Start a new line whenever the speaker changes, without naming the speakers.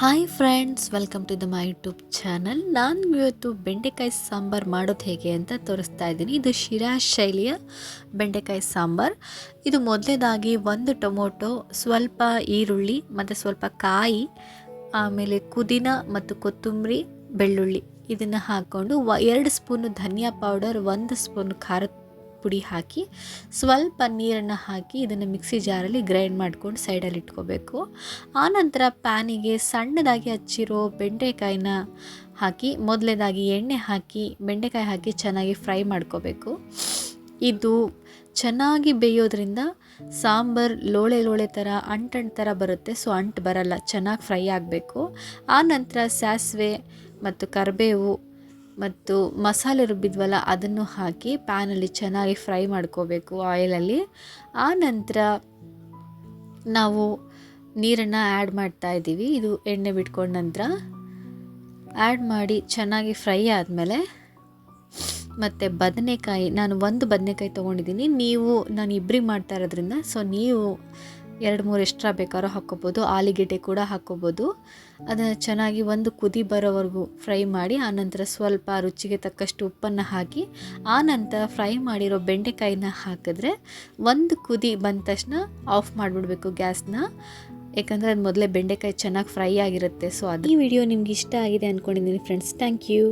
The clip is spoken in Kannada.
Hi friends welcome to the my YouTube channel ನಾನು ಇವತ್ತು ಬೆಂಡೆಕಾಯಿ ಸಾಂಬಾರು ಮಾಡೋದು ಹೇಗೆ ಅಂತ ತೋರಿಸ್ತಾ ಇದ್ದೀನಿ. ಇದು ಶಿರಾ ಶೈಲಿಯ ಬೆಂಡೆಕಾಯಿ ಸಾಂಬಾರು. ಇದು ಮೊದಲೇದಾಗಿ ಒಂದು ಟೊಮೊಟೊ, ಸ್ವಲ್ಪ ಈರುಳ್ಳಿ, ಮತ್ತು ಸ್ವಲ್ಪ ಕಾಯಿ, ಆಮೇಲೆ ಪುದೀನ ಮತ್ತು ಕೊತ್ತಂಬರಿ, ಬೆಳ್ಳುಳ್ಳಿ. ಇದನ್ನು ಹಾಕ್ಕೊಂಡು ಎರಡು ಸ್ಪೂನು ಧನಿಯಾ ಪೌಡರ್ ಒಂದು ಸ್ಪೂನ್ ಖಾರದ ಪುಡಿ ಹಾಕಿ ಸ್ವಲ್ಪ ನೀರನ್ನು ಹಾಕಿ ಇದನ್ನು ಮಿಕ್ಸಿ ಜಾರಲ್ಲಿ ಗ್ರೈಂಡ್ ಮಾಡ್ಕೊಂಡು ಸೈಡಲ್ಲಿ ಇಟ್ಕೋಬೇಕು. ಆನಂತರ ಪ್ಯಾನಿಗೆ ಸಣ್ಣದಾಗಿ ಹಚ್ಚಿರೋ ಬೆಂಡೆಕಾಯಿನ ಹಾಕಿ, ಮೊದಲೇದಾಗಿ ಎಣ್ಣೆ ಹಾಕಿ, ಬೆಂಡೆಕಾಯಿ ಹಾಕಿ ಚೆನ್ನಾಗಿ ಫ್ರೈ ಮಾಡ್ಕೋಬೇಕು. ಇದು ಚೆನ್ನಾಗಿ ಬೇಯೋದ್ರಿಂದ ಸಾಂಬಾರು ಲೋಳೆ ಲೋಳೆ ಥರ ಅಂಟಂಟು ಥರ ಬರುತ್ತೆ, ಸೊ ಅಂಟು ಬರಲ್ಲ, ಚೆನ್ನಾಗಿ ಫ್ರೈ ಆಗಬೇಕು. ಆ ನಂತರ ಸಾಸಿವೆ ಮತ್ತು ಕರಿಬೇವು ಮತ್ತು ಮಸಾಲೆ ರುಬ್ಬಿದ್ವಲ್ಲ, ಅದನ್ನು ಹಾಕಿ ಪ್ಯಾನಲ್ಲಿ ಚೆನ್ನಾಗಿ ಫ್ರೈ ಮಾಡ್ಕೋಬೇಕು ಆಯಿಲಲ್ಲಿ ಆ ನಂತರ ನಾವು ನೀರನ್ನು ಆ್ಯಡ್ ಮಾಡ್ತಾ ಇದ್ದೀವಿ. ಇದು ಎಣ್ಣೆ ಬಿಟ್ಕೊಂಡ ನಂತರ ಆ್ಯಡ್ ಮಾಡಿ ಚೆನ್ನಾಗಿ ಫ್ರೈ ಆದಮೇಲೆ ಮತ್ತು ಬದನೆಕಾಯಿ, ನಾನು ಒಂದು ಬದನೆಕಾಯಿ ತೊಗೊಂಡಿದ್ದೀನಿ. ನೀವು ನಾನು ಇಬ್ಬರಿಗೆ ಮಾಡ್ತಾ ಇರೋದ್ರಿಂದ ಸೊ ನೀವು ಎರಡು ಮೂರು ಎಕ್ಸ್ಟ್ರಾ ಬೇಕಾದ್ರೂ ಹಾಕ್ಕೋಬೋದು, ಆಲಿಗೆಡ್ಡೆ ಕೂಡ ಹಾಕ್ಕೋಬೋದು. ಅದನ್ನು ಚೆನ್ನಾಗಿ ಒಂದು ಕುದಿ ಬರೋವರೆಗೂ ಫ್ರೈ ಮಾಡಿ ಆನಂತರ ಸ್ವಲ್ಪ ರುಚಿಗೆ ತಕ್ಕಷ್ಟು ಉಪ್ಪನ್ನು ಹಾಕಿ ಆನಂತರ ಫ್ರೈ ಮಾಡಿರೋ ಬೆಂಡೆಕಾಯಿನ ಹಾಕಿದ್ರೆ ಒಂದು ಕುದಿ ಬಂದ ತಕ್ಷಣ ಆಫ್ ಮಾಡಿಬಿಡ್ಬೇಕು ಗ್ಯಾಸ್ನ. ಯಾಕಂದರೆ ಅದು ಮೊದಲೇ ಬೆಂಡೆಕಾಯಿ ಚೆನ್ನಾಗಿ ಫ್ರೈ ಆಗಿರುತ್ತೆ, ಸೊ ಅದು ಈ ವಿಡಿಯೋ ನಿಮ್ಗೆ ಇಷ್ಟ ಆಗಿದೆ ಅಂದ್ಕೊಂಡಿದ್ದೀನಿ ಫ್ರೆಂಡ್ಸ್. Thank you.